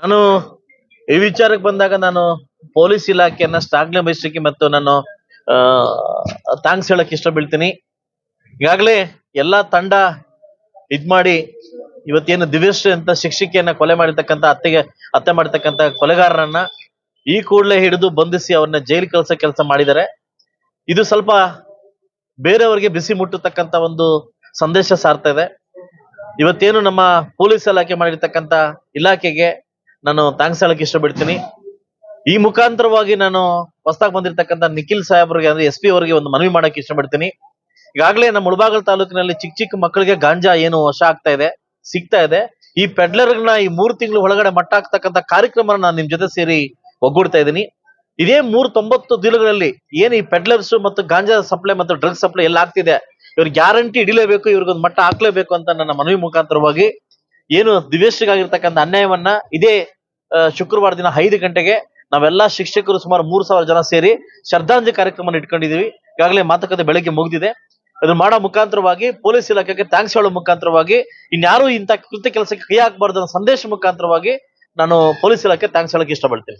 ನಾನು ಈ ವಿಚಾರಕ್ಕೆ ಬಂದಾಗ ನಾನು ಪೊಲೀಸ್ ಇಲಾಖೆಯನ್ನ ಶ್ಲಾಘನೆ ಬಯಸಕ್ಕೆ ಮತ್ತು ನಾನು ಥ್ಯಾಂಕ್ಸ್ ಹೇಳಕ್ ಇಷ್ಟ ಬೀಳ್ತೀನಿ ಈಗಾಗಲೇ ಎಲ್ಲಾ ತಂಡ ಇದ್ ಮಾಡಿ ಇವತ್ತೇನು ದಿವ್ಯಶ್ರೀ ಅಂತ ಶಿಕ್ಷಕಿಯನ್ನ ಕೊಲೆ ಮಾಡಿರ್ತಕ್ಕಂಥ ಅತ್ತೆಗೆ ಹತ್ಯೆ ಮಾಡಿರ್ತಕ್ಕಂಥ ಕೊಲೆಗಾರರನ್ನ ಈ ಕೂಡಲೇ ಹಿಡಿದು ಬಂಧಿಸಿ ಅವ್ರನ್ನ ಜೈಲ್ ಕಳ್ಸೋ ಕೆಲಸ ಮಾಡಿದ್ದಾರೆ. ಇದು ಸ್ವಲ್ಪ ಬೇರೆಯವರಿಗೆ ಬಿಸಿ ಮುಟ್ಟತಕ್ಕಂತ ಒಂದು ಸಂದೇಶ ಸಾರ್ತಾ ಇದೆ. ಇವತ್ತೇನು ನಮ್ಮ ಪೊಲೀಸ್ ಇಲಾಖೆ ಮಾಡಿರ್ತಕ್ಕಂಥ ಇಲಾಖೆಗೆ ನಾನು ಥ್ಯಾಂಕ್ಸ್ ಹೇಳಕ್ ಇಷ್ಟಪಡ್ತೀನಿ. ಈ ಮುಖಾಂತರವಾಗಿ ನಾನು ಹೊಸದಾಗಿ ಬಂದಿರತಕ್ಕಂಥ ನಿಖಿಲ್ ಸಾಹೇಬ್ರಿಗೆ ಅಂದ್ರೆ ಎಸ್ ಪಿ ಅವರಿಗೆ ಒಂದು ಮನವಿ ಮಾಡಕ್ ಇಷ್ಟಪಡ್ತೀನಿ. ಈಗಾಗಲೇ ನಮ್ಮ ಮುಳಬಾಗಲ್ ತಾಲೂಕಿನಲ್ಲಿ ಚಿಕ್ಕ ಚಿಕ್ಕ ಮಕ್ಕಳಿಗೆ ಗಾಂಜಾ ಏನು ವಶ ಆಗ್ತಾ ಇದೆ, ಸಿಗ್ತಾ ಇದೆ. ಈ ಪೆಡ್ಲರ್ಗಳನ್ನ ಈ ಮೂರು ತಿಂಗಳು ಒಳಗಡೆ ಮಟ್ಟ ಹಾಕ್ತಕ್ಕಂಥ ಕಾರ್ಯಕ್ರಮ ನಾನು ನಿಮ್ ಜೊತೆ ಸೇರಿ ಒಗ್ಗೂಡ್ತಾ ಇದ್ದೀನಿ. ಇದೇ ಮೂರ್ ತೊಂಬತ್ತು ದಿನಗಳಲ್ಲಿ ಏನ್ ಈ ಪೆಡ್ಲರ್ಸ್ ಮತ್ತು ಗಾಂಜಾ ಸಪ್ಲೈ ಮತ್ತು ಡ್ರಗ್ಸ್ ಸಪ್ಲೈ ಎಲ್ಲ ಆಗ್ತಿದೆ ಇವ್ರಿಗೆ ಗ್ಯಾರಂಟಿ ಹಿಡಿಲೇಬೇಕು, ಇವ್ರಿಗೊಂದು ಮಟ್ಟ ಹಾಕ್ಲೇಬೇಕು ಅಂತ ನನ್ನ ಮನವಿ ಮುಖಾಂತರವಾಗಿ ಏನು ದಿವ್ಯಶ್ರೀಗಾಗಿರ್ತಕ್ಕಂಥ ಅನ್ಯಾಯವನ್ನ ಇದೇ ಶುಕ್ರವಾರ ದಿನ ಐದು ಗಂಟೆಗೆ ನಾವೆಲ್ಲಾ ಶಿಕ್ಷಕರು ಸುಮಾರು ಮೂರು ಸಾವಿರ ಜನ ಸೇರಿ ಶ್ರದ್ಧಾಂಜಲಿ ಕಾರ್ಯಕ್ರಮ ಇಟ್ಕೊಂಡಿದೀವಿ ಈಗಾಗಲೇ ಮಾತುಕತೆ ಬೆಳಗ್ಗೆ ಮುಗಿದಿದೆ. ಅದನ್ನ ಮಾಡೋ ಮುಖಾಂತರವಾಗಿ ಪೊಲೀಸ್ ಇಲಾಖೆಗೆ ಥ್ಯಾಂಕ್ಸ್ ಹೇಳೋ ಮುಖಾಂತರವಾಗಿ ಇನ್ಯಾರು ಇಂಥ ಕೃತ್ಯ ಕೆಲಸಕ್ಕೆ ಕೈ ಹಾಕಬಾರ್ದು ಸಂದೇಶ ಮುಖಾಂತರವಾಗಿ ನಾನು ಪೊಲೀಸ್ ಇಲಾಖೆ ಥ್ಯಾಂಕ್ಸ್ ಹೇಳಕ್ಕೆ ಇಷ್ಟಪಡ್ತೀನಿ.